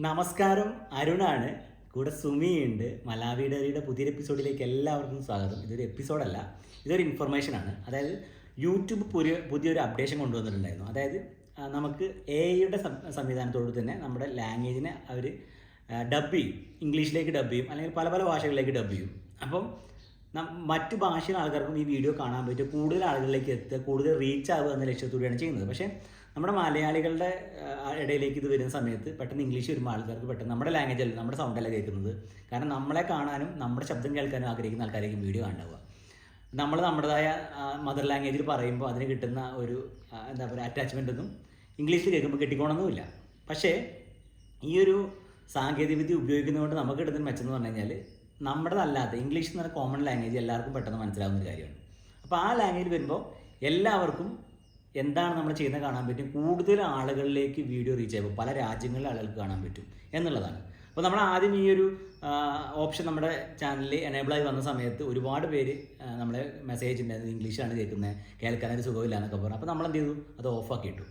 നമസ്കാരം. അരുണാണ്. കൂടെ സുമിയുണ്ട്. മലാവി ഡയറിയുടെ പുതിയൊരു എപ്പിസോഡിലേക്ക് എല്ലാവർക്കും സ്വാഗതം. ഇതൊരു എപ്പിസോഡല്ല ഇതൊരു ഇൻഫർമേഷൻ ആണ്. അതായത് യൂട്യൂബ് പുതിയ പുതിയൊരു അപ്ഡേഷൻ കൊണ്ടുവന്നിട്ടുണ്ടായിരുന്നു. അതായത് നമുക്ക് എ ഐയുടെ സംവിധാനത്തോട് തന്നെ നമ്മുടെ ലാംഗ്വേജിനെ അവർ ഡബ് ചെയ്യും. ഇംഗ്ലീഷിലേക്ക് ഡബ് ചെയ്യും. അല്ലെങ്കിൽ പല പല ഭാഷകളിലേക്ക് ഡബ് ചെയ്യും. അപ്പം മറ്റ് ഭാഷയിലെ ആൾക്കാർക്കും ഈ വീഡിയോ കാണാൻ പറ്റും കൂടുതൽ ആളുകളിലേക്ക് എത്തുക കൂടുതൽ റീച്ച് ആവുക എന്ന ലക്ഷ്യത്തോടെയാണ് ചെയ്യുന്നത്. പക്ഷേ നമ്മുടെ മലയാളികളുടെ ഇടയിലേക്ക് ഇത് വരുന്ന സമയത്ത് പെട്ടെന്ന് ഇംഗ്ലീഷ് വരുമ്പോൾ ആൾക്കാർക്ക് പെട്ടെന്ന് നമ്മുടെ ലാംഗ്വേജ് അല്ല നമ്മുടെ സൗണ്ട് അല്ല കേൾക്കുന്നത്. കാരണം നമ്മളെ കാണാനും നമ്മുടെ ശബ്ദം കേൾക്കാനും ആഗ്രഹിക്കുന്ന ആൾക്കാരായിരിക്കും വീഡിയോ കാണുക നമ്മൾ നമ്മുടേതായ മദർ ലാംഗ്വേജിൽ പറയുമ്പോൾ അതിന് കിട്ടുന്ന ഒരു എന്താ പറയുക അറ്റാച്ച്മെന്റ് ഒന്നും ഇംഗ്ലീഷിൽ കേൾക്കുമ്പോൾ കിട്ടിക്കോണമെന്നുമില്ല പക്ഷേ ഈ ഒരു സാങ്കേതികവിദ്യ ഉപയോഗിക്കുന്നതുകൊണ്ട് നമുക്ക് കിട്ടുന്ന മെച്ചം എന്ന് പറഞ്ഞു കഴിഞ്ഞാൽ നമ്മുടേതല്ലാത്ത ഇംഗ്ലീഷ് എന്ന് പറഞ്ഞ കോമൺ ലാംഗ്വേജ് എല്ലാവർക്കും പെട്ടെന്ന് മനസ്സിലാവുന്ന ഒരു കാര്യമാണ്. അപ്പോൾ ആ ലാംഗ്വേജ് വരുമ്പോൾ എല്ലാവർക്കും എന്താണ് നമ്മൾ ചെയ്യുന്നത് കാണാൻ പറ്റും? കൂടുതൽ ആളുകളിലേക്ക് വീഡിയോ റീച്ച് ചെയ്യുമ്പോൾ പല രാജ്യങ്ങളിലെ ആളുകൾക്ക് കാണാൻ പറ്റും എന്നുള്ളതാണ്. അപ്പോൾ നമ്മൾ ആദ്യം ഈ ഒരു ഓപ്ഷൻ നമ്മുടെ ചാനലിൽ എനേബിളായി വന്ന സമയത്ത് ഒരുപാട് പേര് നമ്മളെ മെസ്സേജ് ഉണ്ടായിരുന്നു ഇംഗ്ലീഷാണ് കേൾക്കുന്നത് കേൾക്കാനൊരു സുഖമില്ല എന്നൊക്കെ പറഞ്ഞു. അപ്പോൾ നമ്മൾ എന്ത് ചെയ്തു? അത് ഓഫാക്കി ഇട്ടു.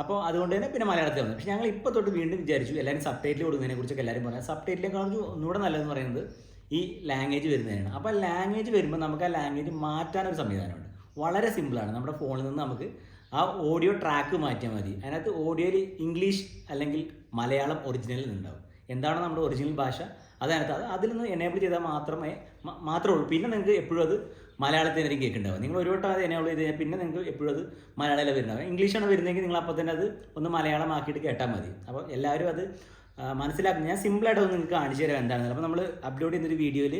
അപ്പോൾ അതുകൊണ്ട് തന്നെ പിന്നെ മലയാളത്തിൽ വന്നു. പക്ഷേ ഞങ്ങൾ ഇപ്പോൾ തൊട്ട് വീണ്ടും വിചാരിച്ചു എല്ലാവരും സബ് ടൈറ്റിൽ കൊടുക്കുന്നതിനെ കുറിച്ചൊക്കെ എല്ലാവരും പറയാം. സബ് ടൈറ്റിലേക്കാളും ഒന്നുകൂടെ നല്ലതെന്ന് പറയുന്നത് ഈ ലാംഗ്വേജ് വരുന്നതിനാണ്. അപ്പോൾ ലാംഗ്വേജ് വരുമ്പോൾ നമുക്ക് ആ ലാംഗ്വേജ് മാറ്റാൻ ഒരു സംവിധാനമുണ്ട്. വളരെ സിമ്പിളാണ് നമ്മുടെ ഫോണിൽ നിന്ന് നമുക്ക് ആ ഓഡിയോ ട്രാക്ക് മാറ്റിയാൽ മതി. അതിനകത്ത് ഓഡിയോയിൽ ഇംഗ്ലീഷ് അല്ലെങ്കിൽ മലയാളം ഒറിജിനലിൽ ഉണ്ടാവും എന്താണ് നമ്മുടെ ഒറിജിനൽ ഭാഷ? അതിനകത്ത് അത് അതിൽ നിന്ന് എനേബിൾ ചെയ്താൽ മാത്രമേ മാത്രമേ ഉള്ളൂ. പിന്നെ നിങ്ങൾക്ക് എപ്പോഴും അത് മലയാളത്തിനായിരിക്കും കേൾക്കുന്നുണ്ടാവും നിങ്ങൾ ഒരു വട്ടം അത് എന്നെ ചെയ്ത് കഴിഞ്ഞാൽ പിന്നെ നിങ്ങൾക്ക് എപ്പോഴും അത് മലയാളത്തിൽ വരുന്നുണ്ടാവും ഇംഗ്ലീഷാണ് വരുന്നതെങ്കിൽ നിങ്ങൾ അപ്പോൾ തന്നെ അത് ഒന്ന് മലയാളമാക്കിയിട്ട് കേട്ടാൽ മതി. അപ്പോൾ എല്ലാവരും അത് മനസ്സിലാക്കും. ഞാൻ സിമ്പിളായിട്ട് ഒന്ന് നിങ്ങൾക്ക് കാണിച്ചു തരാം എന്താണെന്ന്. അപ്പോൾ നമ്മൾ അപ്ലോഡ് ചെയ്യുന്നൊരു വീഡിയോയിൽ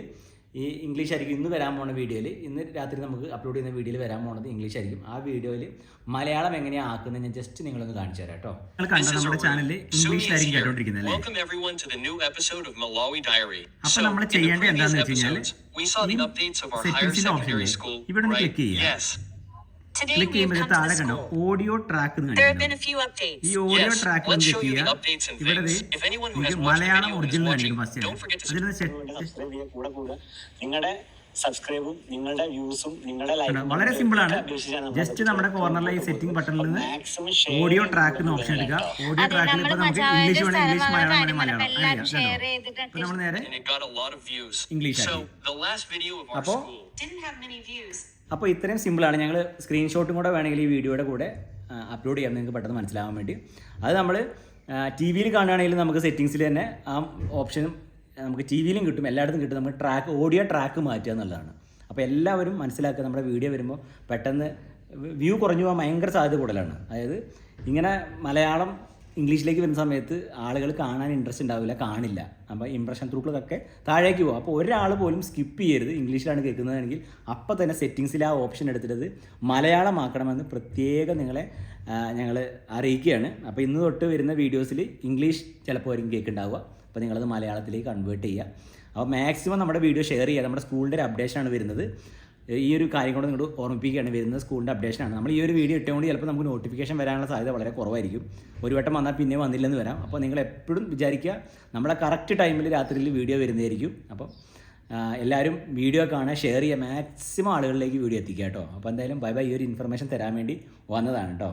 ഈ ഇംഗ്ലീഷ് ആയിരിക്കും. ഇന്ന് വരാൻ പോകുന്ന വീഡിയോയിൽ ഇന്ന് രാത്രി നമുക്ക് അപ്ലോഡ് ചെയ്യുന്ന വീഡിയോയിൽ വരാൻ പോണത് ഇംഗ്ലീഷ് ആയിരിക്കും. ആ വീഡിയോയിൽ മലയാളം എങ്ങനെയാ ആക്കുന്നത് ഞാൻ ജസ്റ്റ് നിങ്ങളൊന്ന് കാണിച്ചു തരാം കേട്ടോ. നമ്മുടെ ചാനലിൽ ഇംഗ്ലീഷ് ആയിരിക്കും. കേട്ടോണ്ടിരിക്കുന്നത് Welcome everyone to the new episode of Malawi Diary. അപ്പൊ നമ്മൾ ചെയ്യേണ്ടത് എന്താണെന്ന് വെച്ച് കഴിഞ്ഞാൽ we saw the updates of our higher secondary school, right? Yes. Today click we've ചെയ്യുമ്പോൾ come to താഴെ the കണ്ടോ school. Audio track There have been a few updates. ഈ audio Yes, track let's click show you the ചെയ്യുക updates and ഇവിടെ things. If anyone who has watched the Malayalam video and is original watching, first കൂടുക നിങ്ങളുടെ സബ്സ്ക്രൈബും നിങ്ങളുടെ വ്യൂസും നിങ്ങളുടെ ലൈക്കും വളരെ സിമ്പിൾ ആണ്. ജസ്റ്റ് നമ്മുടെ കോർണറിലെ ഈ സെറ്റിംഗ് ബട്ടണിൽ നിന്ന് ഓഡിയോ ട്രാക്ക് എന്ന് ഓപ്ഷൻ എടുക്കുക. ഓഡിയോ ട്രാക്ക് ട്രാക്കിൽ ഇപ്പോൾ നമുക്ക് ഇംഗ്ലീഷ് വേണം ഇംഗ്ലീഷ് മലയാളം വേണം മലയാളം പറഞ്ഞപ്പോൾ ഷെയർ ചെയ്തിട്ട് അപ്പോൾ നമ്മൾ നേരെ English it got a lot of views. English So, ആക്കി. the last video of our അപ്പോ school. didn't have many views. അപ്പോൾ ഇത്രയും സിമ്പിളാണ് ഞങ്ങൾ സ്ക്രീൻഷോട്ടും കൂടെ വേണമെങ്കിൽ ഈ വീഡിയോയുടെ കൂടെ അപ്ലോഡ് ചെയ്യാം. നിങ്ങൾക്ക് പെട്ടെന്ന് മനസ്സിലാവാൻ വേണ്ടി. അത് നമ്മൾ ടി വിയിൽ കാണുകയാണെങ്കിൽ നമുക്ക് സെറ്റിങ്സിൽ തന്നെ ആ ഓപ്ഷനും നമുക്ക് ടി വിയിലും കിട്ടും എല്ലായിടത്തും കിട്ടും. നമുക്ക് ട്രാക്ക് ഓഡിയോ ട്രാക്ക് മാറ്റുക എന്നുള്ളതാണ്. അപ്പോൾ എല്ലാവരും മനസ്സിലാക്കുക നമ്മുടെ വീഡിയോ വരുമ്പോൾ പെട്ടെന്ന് വ്യൂ കുറഞ്ഞു പോകാൻ ഭയങ്കര സാധ്യത കൂടുതലാണ്. അതായത് ഇങ്ങനെ മലയാളം ഇംഗ്ലീഷിലേക്ക് വരുന്ന സമയത്ത് ആളുകൾ കാണാൻ ഇൻട്രസ്റ്റ് ഉണ്ടാവില്ല കാണില്ല. അപ്പോൾ ഇംപ്രഷൻ ത്രൂക്കളൊക്കെ താഴേക്ക് പോകും അപ്പോൾ ഒരാൾ പോലും സ്കിപ്പ് ചെയ്യരുത്. ഇംഗ്ലീഷിലാണ് കേൾക്കുന്നതെങ്കിൽ അപ്പോൾ തന്നെ സെറ്റിങ്സിൽ ആ ഓപ്ഷൻ എടുത്തിട്ടത് മലയാളമാക്കണമെന്ന് പ്രത്യേകം നിങ്ങളെ ഞങ്ങൾ അറിയിക്കുകയാണ്. അപ്പോൾ ഇന്ന് തൊട്ട് വരുന്ന വീഡിയോസിൽ ഇംഗ്ലീഷ് ചിലപ്പോൾ ആയിരിക്കും കേൾക്കുന്നുണ്ടാവുക. അപ്പോൾ നിങ്ങളത് മലയാളത്തിലേക്ക് കൺവേർട്ട് ചെയ്യുക. അപ്പോൾ മാക്സിമം നമ്മുടെ വീഡിയോ ഷെയർ ചെയ്യുക. നമ്മുടെ സ്കൂളിന്റെ ഒരു അപ്ഡേഷനാണ് വരുന്നത്. ഈ ഒരു കാര്യം കൊണ്ട് നിങ്ങൾ ഓർമ്മിപ്പിക്കുകയാണ് വരുന്നത് സ്കൂളിന്റെ അപ്ഡേഷനാണ് നമ്മൾ ഈ ഒരു വീഡിയോ ഇട്ടുകൊണ്ട് ചിലപ്പോൾ നമുക്ക് നോട്ടിഫിക്കേഷൻ വരാനുള്ള സാധ്യത വളരെ കുറവായിരിക്കും. ഒരു വട്ടം വന്നാൽ പിന്നെ വന്നില്ലെന്ന് വരാം. അപ്പോൾ നിങ്ങൾ എപ്പോഴും വിചാരിക്കുക നമ്മളെ കറക്റ്റ് ടൈമിൽ രാത്രിയിൽ വീഡിയോ വരുന്നതായിരിക്കും. അപ്പം എല്ലാവരും വീഡിയോ കാണുക ഷെയർ ചെയ്യുക മാക്സിമം ആളുകളിലേക്ക് വീഡിയോ എത്തിക്കുക കേട്ടോ. അപ്പോൾ എന്തായാലും ബൈ ബൈ ഈ ഒരു ഇൻഫർമേഷൻ തരാൻ വേണ്ടി വന്നതാണ് കേട്ടോ.